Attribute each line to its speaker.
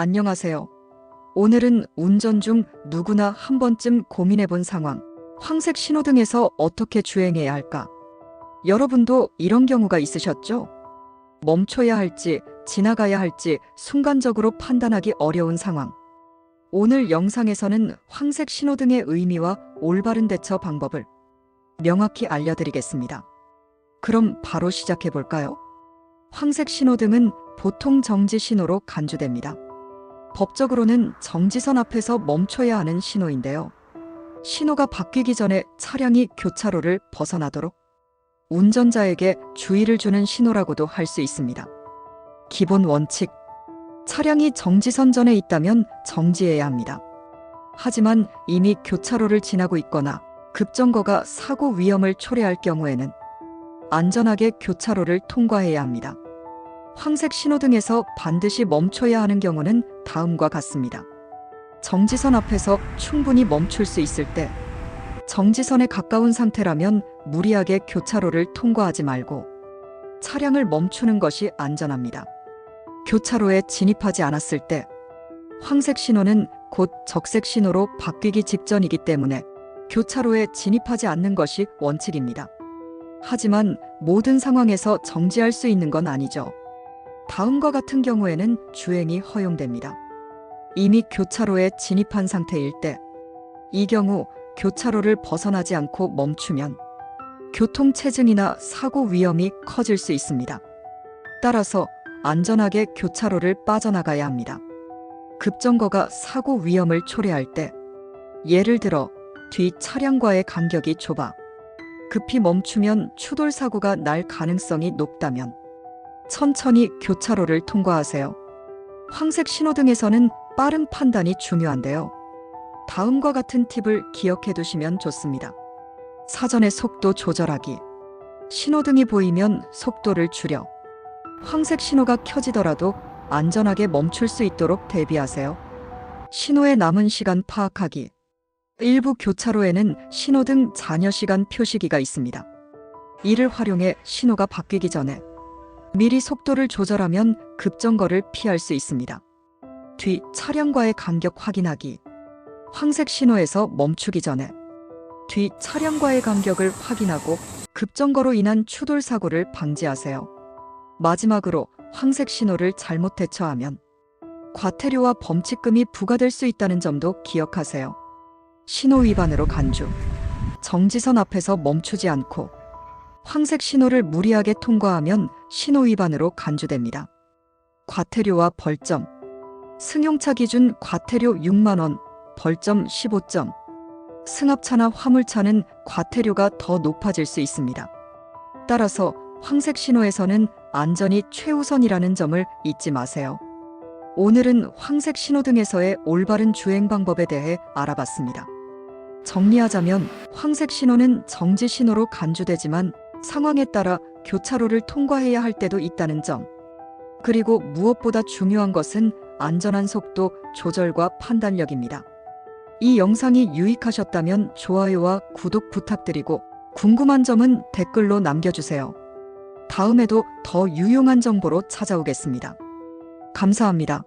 Speaker 1: 안녕하세요. 오늘은 운전 중 누구나 한 번쯤 고민해 본 상황. 황색 신호등에서 어떻게 주행해야 할까? 여러분도 이런 경우가 있으셨죠? 멈춰야 할지, 지나가야 할지 순간적으로 판단하기 어려운 상황. 오늘 영상에서는 황색 신호등의 의미와 올바른 대처 방법을 명확히 알려드리겠습니다. 그럼 바로 시작해 볼까요? 황색 신호등은 보통 정지 신호로 간주됩니다. 법적으로는 정지선 앞에서 멈춰야 하는 신호인데요. 신호가 바뀌기 전에 차량이 교차로를 벗어나도록 운전자에게 주의를 주는 신호라고도 할 수 있습니다. 기본 원칙. 차량이 정지선 전에 있다면 정지해야 합니다. 하지만 이미 교차로를 지나고 있거나 급정거가 사고 위험을 초래할 경우에는 안전하게 교차로를 통과해야 합니다. 황색 신호등에서 반드시 멈춰야 하는 경우는 다음과 같습니다. 정지선 앞에서 충분히 멈출 수 있을 때, 정지선에 가까운 상태라면 무리하게 교차로를 통과하지 말고 차량을 멈추는 것이 안전합니다. 교차로에 진입하지 않았을 때, 황색 신호는 곧 적색 신호로 바뀌기 직전이기 때문에 교차로에 진입하지 않는 것이 원칙입니다. 하지만 모든 상황에서 정지할 수 있는 건 아니죠. 다음과 같은 경우에는 주행이 허용됩니다. 이미 교차로에 진입한 상태일 때, 이 경우 교차로를 벗어나지 않고 멈추면 교통체증이나 사고 위험이 커질 수 있습니다. 따라서 안전하게 교차로를 빠져나가야 합니다. 급정거가 사고 위험을 초래할 때, 예를 들어 뒤 차량과의 간격이 좁아 급히 멈추면 추돌 사고가 날 가능성이 높다면 천천히 교차로를 통과하세요. 황색 신호등에서는 빠른 판단이 중요한데요. 다음과 같은 팁을 기억해 두시면 좋습니다. 사전에 속도 조절하기. 신호등이 보이면 속도를 줄여. 황색 신호가 켜지더라도 안전하게 멈출 수 있도록 대비하세요. 신호에 남은 시간 파악하기. 일부 교차로에는 신호등 잔여 시간 표시기가 있습니다. 이를 활용해 신호가 바뀌기 전에 미리 속도를 조절하면 급정거를 피할 수 있습니다. 뒤 차량과의 간격 확인하기. 황색 신호에서 멈추기 전에 뒤 차량과의 간격을 확인하고 급정거로 인한 추돌 사고를 방지하세요. 마지막으로 황색 신호를 잘못 대처하면 과태료와 범칙금이 부과될 수 있다는 점도 기억하세요. 신호 위반으로 간주. 정지선 앞에서 멈추지 않고 황색 신호를 무리하게 통과하면 신호 위반으로 간주됩니다. 과태료와 벌점. 승용차 기준 과태료 6만원, 벌점 15점. 승합차나 화물차는 과태료가 더 높아질 수 있습니다. 따라서 황색 신호에서는 안전이 최우선이라는 점을 잊지 마세요. 오늘은 황색 신호등에서의 올바른 주행 방법에 대해 알아봤습니다. 정리하자면 황색 신호는 정지 신호로 간주되지만 상황에 따라 교차로를 통과해야 할 때도 있다는 점. 그리고 무엇보다 중요한 것은 안전한 속도 조절과 판단력입니다. 이 영상이 유익하셨다면 좋아요와 구독 부탁드리고 궁금한 점은 댓글로 남겨주세요. 다음에도 더 유용한 정보로 찾아오겠습니다. 감사합니다.